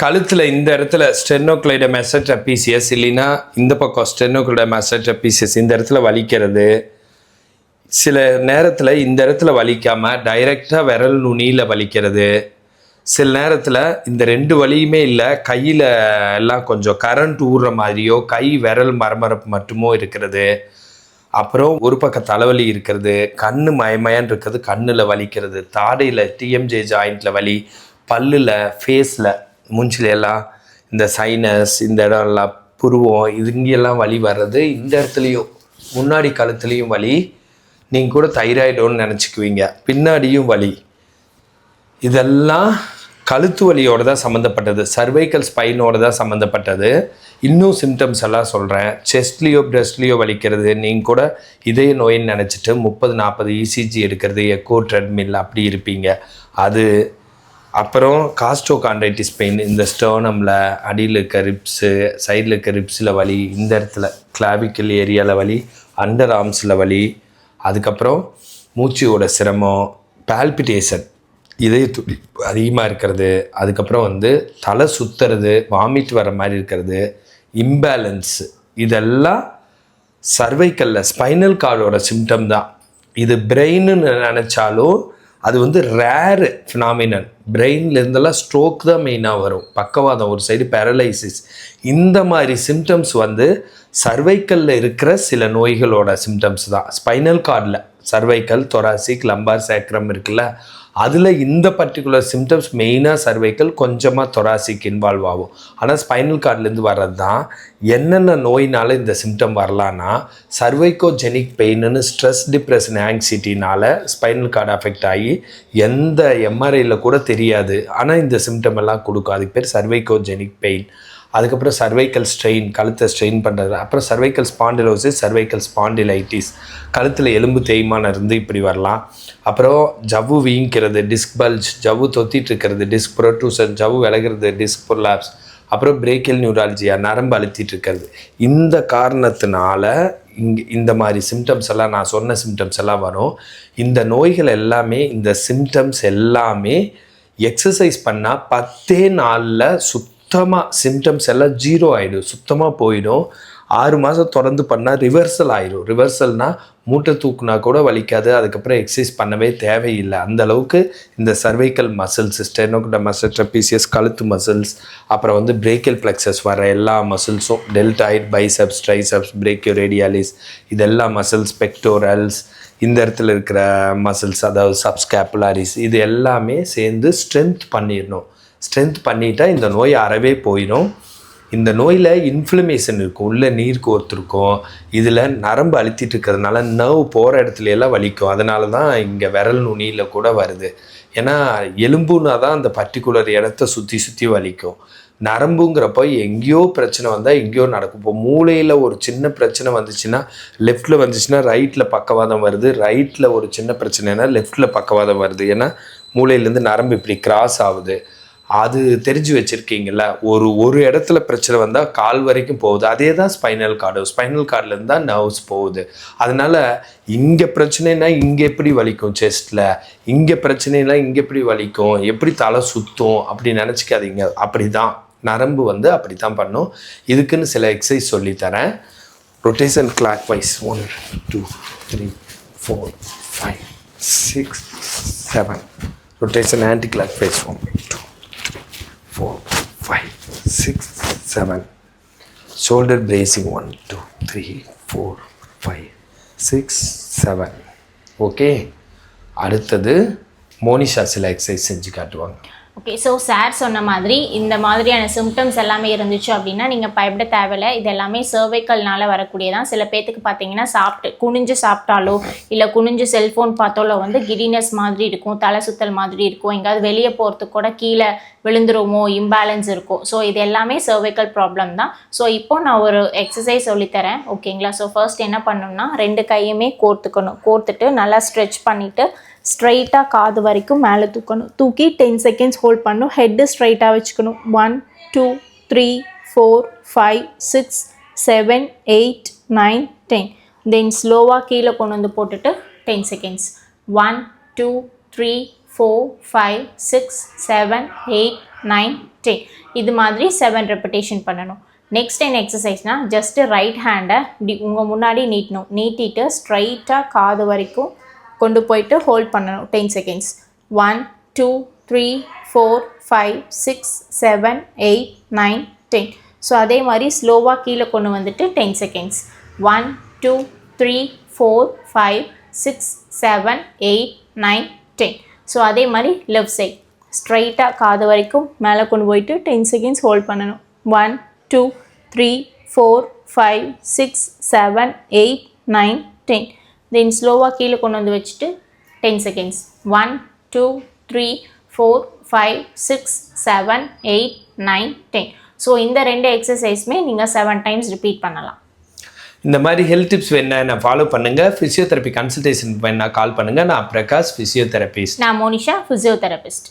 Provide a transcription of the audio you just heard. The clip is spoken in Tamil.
கழுத்தில் இந்த இடத்துல ஸ்டெனோக்ளைட மெசட்ரபீசியஸ் இல்லைன்னா இந்த பக்கம் ஸ்டெனோக்ளைட மெசட்ரபீசியஸ் இந்த இடத்துல வலிக்கிறது. சில நேரத்தில் இந்த இடத்துல வலிக்காமல் டைரெக்டாக விரல் நுனியில் வலிக்கிறது. சில நேரத்தில் இந்த ரெண்டு வலியுமே இல்லை கையில் எல்லாம் கொஞ்சம் கரண்ட் ஊறுற மாதிரியோ கை விரல் மரமரப்பு மட்டுமோ இருக்கிறது. அப்புறம் ஒரு பக்கம் தலைவலி இருக்கிறது கண்ணு மயமயன்னு இருக்கிறது கண்ணில் வலிக்கிறது. தாடையில் டிஎம்ஜே ஜாயிண்டில் வலி பல்லில் ஃபேஸில் மூஞ்சில எல்லாம் இந்த சைனஸ் இந்த இடம் எல்லாம் புருவம் இது இங்கெல்லாம் வலி வர்றது இந்த இடத்துலையும் முன்னாடி கழுத்துலேயும் வலி. நீங்கள் கூட தைராய்டோன்னு நினச்சிக்குவீங்க. பின்னாடியும் வலி. இதெல்லாம் கழுத்து வலியோட தான் சம்மந்தப்பட்டது சர்வைக்கல் ஸ்பைனோட தான் சம்மந்தப்பட்டது இன்னும் சிம்டம்ஸ் எல்லாம் சொல்கிறேன் செஸ்ட்லேயோ பிரெஸ்ட்லேயோ வலிக்கிறது. நீங்கள் கூட இதய நோயின்னு நினச்சிட்டு முப்பது நாற்பது இசிஜி எடுக்கிறது எக்கோ ட்ரெட்மில் அப்படி இருப்பீங்க. அது அப்புறம் காஸ்டோ காஸ்டோகாண்டைட்டிஸ் பெயின் இந்த ஸ்டோனமில் அடியில் இருக்க ரிப்ஸு சைடில் இருக்க ரிப்ஸில் வலி இந்த இடத்துல கிளாவிக்கல் ஏரியாவில் வலி அண்டர் ஆர்ம்ஸில் வலி அதுக்கப்புறம் மூச்சியோட சிரமம் பால்பிட்டேஷன் இதய துடி அதிகமாக இருக்கிறது அதுக்கப்புறம் வந்து தலை சுற்றுறது வாமிட் வர மாதிரி இருக்கிறது இம்பேலன்ஸு இதெல்லாம் சர்வைக்கல்ல ஸ்பைனல் கார்டோட சிம்டம் தான். இது பிரெயின்னு நினச்சாலும் அது வந்து ரேரு ஃபினாமினன் பிரெயின்லேருந்தெல்லாம் ஸ்ட்ரோக் தான் மெயினாக வரும். பக்கவாதம் ஒரு சைடு பேரலைசிஸ் இந்த மாதிரி சிம்டம்ஸ் வந்து சர்வைக்கல்ல இருக்கிற சில நோய்களோட சிம்டம்ஸ் தான். ஸ்பைனல் கார்டில் சர்வைக்கல் தொராசிக் லம்பார் சேக்ரம் இருக்குல்ல அதில் இந்த பர்டிகுலர் சிம்டம்ஸ் மெயினாக சர்வைக்கல் கொஞ்சமாக தொராசிக் இன்வால்வ் ஆகும். ஆனால் ஸ்பைனல் கார்ட்லேருந்து வர்றது தான் என்னென்ன நோயினால் இந்த சிம்டம் வரலான்னா சர்வைக்கோஜெனிக் பெயின்னு ஸ்ட்ரெஸ் டிப்ரெஷன் ஆங்ஸிட்டினால் ஸ்பைனல் கார்டு அஃபெக்ட் ஆகி எந்த எம்ஆர்ஐயில் கூட தெரியாது. ஆனால் இந்த சிம்டம் எல்லாம் கொடுக்கும். அதுக்கு பேர் சர்வைக்கோஜெனிக் பெயின் அதுக்கப்புறம் சர்வைக்கல் ஸ்ட்ரெயின் கழுத்தை ஸ்ட்ரெயின் பண்ணுறது அப்புறம் சர்வைக்கல் ஸ்பாண்டிலோசிஸ் சர்வைக்கல் ஸ்பாண்டிலைட்டிஸ் கழுத்தில் எலும்பு தேய்மானம் இருந்து இப்படி வரலாம். அப்புறம் ஜவ்வு வீங்கிக்கிறது டிஸ்க் பல்ஜ் ஜவ்வு தொத்திட்டு இருக்கிறது டிஸ்க் ப்ரொட்ரூசன் ஜவ்வு விலகிறது டிஸ்க் பொல்லாப்ஸ் அப்புறம் பிரேக்கில் நியூராலஜியாக நரம்பு அழுத்திட்டு இருக்கிறது. இந்த காரணத்தினால இங்கே இந்த மாதிரி சிம்டம்ஸ் எல்லாம் நான் சொன்ன சிம்டம்ஸ் எல்லாம் வரும். இந்த நோய்கள் எல்லாமே இந்த சிம்டம்ஸ் எல்லாமே எக்ஸசைஸ் பண்ணால் பத்தே நாளில் சுத்தமாக சிம்டம்ஸ் எல்லாம் ஜீரோ ஆகிடும் சுத்தமாக போயிடும். ஆறு மாதம் தொடர்ந்து பண்ணால் ரிவர்சல் ஆயிடும் ரிவர்சல்னால் மூட்டை தூக்குனா கூட வலிக்காது. அதுக்கப்புறம் எக்ஸசைஸ் பண்ணவே தேவையில்லை. அந்த அளவுக்கு இந்த சர்வைக்கல் மசில்ஸ் ஸ்டெனோகிட்ட மசில் ட்ரப்பீசியஸ் கழுத்து மசில்ஸ் அப்புறம் வந்து பிரேக்கல் ஃப்ளெக்ஸஸ் வர எல்லா மசில்ஸும் deltoid biceps triceps brachioradialis இதெல்லாம் மசில்ஸ் பெக்டோரல்ஸ் இந்த இடத்துல இருக்கிற மசில்ஸ் அதாவது சப்ஸ்கேப்புலாரிஸ் இது எல்லாமே சேர்ந்து ஸ்ட்ரென்த் பண்ணிடணும். ஸ்ட்ரென்த் பண்ணிட்டால் இந்த நோய் அறவே போயிடும். இந்த நோயில் இன்ஃப்ளமேஷன் இருக்கும் உள்ளே நீர் கோர்த்துருக்கும் இதில் நரம்பு அழுத்திட்டு இருக்கிறதுனால நர்வ் போகிற இடத்துல எல்லாம் வலிக்கும். அதனால தான் இங்கே விரல் நுனியில் கூட வருது. ஏன்னா எலும்புனா தான் அந்த பர்டிகுலர் இடத்த சுற்றி சுற்றி வலிக்கும். நரம்புங்கிறப்போ எங்கேயோ பிரச்சனை வந்தால் எங்கேயோ நடக்கும். இப்போ மூளையில் ஒரு சின்ன பிரச்சனை வந்துச்சுன்னா லெஃப்ட்டில் வந்துச்சுன்னா ரைட்டில் பக்கவாதம் வருது. ரைட்டில் ஒரு சின்ன பிரச்சனைனா லெஃப்ட்டில் பக்கவாதம் வருது. ஏன்னா மூளையிலேருந்து நரம்பு இப்படி கிராஸ் ஆகுது. அது தெரிஞ்சு வச்சுருக்கீங்கள ஒரு ஒரு இடத்துல பிரச்சனை வந்தால் கால் வரைக்கும் போகுது. அதே தான் ஸ்பைனல் கார்டு ஸ்பைனல் கார்டுலேருந்து தான் நர்வ்ஸ் போகுது. அதனால் இங்கே பிரச்சனைனா இங்கே எப்படி வலிக்கும் செஸ்ட்டில் இங்கே பிரச்சனைனா இங்கே எப்படி வலிக்கும்? எப்படி தலை சுற்றும் அப்படி நினச்சிக்காதீங்க. அப்படி தான் நரம்பு வந்து அப்படி தான் பண்ணும். இதுக்குன்னு சில எக்ஸசைஸ் சொல்லித்தரேன். Rotation clockwise one two three four five six seven rotation anticlockwise one two four five six seven shoulder bracing one two three four five six seven okay அடுத்தது மோனிஷா சில எக்ஸசைஸ் செஞ்சு காட்டுவாங்க. ஓகே ஸோ சார் சொன்ன மாதிரி இந்த மாதிரியான சிம்டம்ஸ் எல்லாமே இருந்துச்சு அப்படின்னா நீங்கள் பயப்பட தேவையில்ல. இது எல்லாமே சர்வைக்கல்னால வரக்கூடியதான். சில பேர்த்துக்கு பார்த்தீங்கன்னா சாப்பிட்டு குனிஞ்சு சாப்பிட்டாலோ இல்லை குனிஞ்சு செல்ஃபோன் பார்த்தாலோ வந்து கிடினஸ் மாதிரி இருக்கும் தலை சுத்தல் மாதிரி இருக்கும். எங்கேயாவது வெளியே போகிறதுக்கு கூட கீழே விழுந்துருமோ இம்பேலன்ஸ் இருக்கும் ஸோ இது எல்லாமே சர்வைக்கல் ப்ராப்ளம் தான். ஸோ இப்போ நான் ஒரு எக்ஸசைஸ் சொல்லித்தரேன். ஓகேங்களா ஸோ ஃபர்ஸ்ட் என்ன பண்ணணும்னா ரெண்டு கையுமே கோர்த்துக்கணும். கோர்த்துட்டு நல்லா ஸ்ட்ரெச் பண்ணிவிட்டு ஸ்ட்ரைட்டாக காது வரைக்கும் மேலே தூக்கணும். தூக்கி டென் செகண்ட்ஸ் ஹோல்ட் பண்ணணும். ஹெட்டு ஸ்ட்ரைட்டாக வச்சுக்கணும். One two three four five six seven eight nine ten then ஸ்லோவாக கீழே கொண்டு வந்து போட்டுட்டு ten seconds one two three four five six seven eight nine ten இது மாதிரி செவன் ரெப்படேஷன் பண்ணணும். நெக்ஸ்ட் என்ன எக்ஸசைஸ்னால் ஜஸ்ட்டு ரைட் ஹேண்டை இப்படி உங்கள் முன்னாடி நீட்டணும். நீட்டிட்டு ஸ்ட்ரைட்டாக காது வரைக்கும் கொண்டு போயிட்டு ஹோல்ட் பண்ணணும். Ten seconds one two three four five six seven eight nine ten so அதே மாதிரி ஸ்லோவாக கீழே கொண்டு வந்துட்டு ten seconds one two three four five six seven eight nine ten so அதே மாதிரி லெஃப்ட் சைட் ஸ்ட்ரைட்டாக காது வரைக்கும் மேலே கொண்டு போயிட்டு டென் செகண்ட்ஸ் ஹோல்ட் பண்ணணும். One two three four five six seven eight nine ten then ஸ்லோவாக கீழே கொண்டு வந்து வச்சுட்டு ten seconds one two three four five six seven eight nine ten so இந்த ரெண்டு எக்ஸசைஸுமே நீங்கள் செவன் டைம்ஸ் ரிப்பீட் பண்ணலாம். இந்த மாதிரி ஹெல்த் டிப்ஸ் வேணா நான் ஃபாலோ பண்ணுங்கள் ஃபிசியோதெரப்பி கன்சல்டேஷன் வேணா கால் பண்ணுங்கள் நான் பிரகாஷ் ஃபிசியோதெரபிஸ்ட் நான் மோனிஷா ஃபிசியோதெரபிஸ்ட்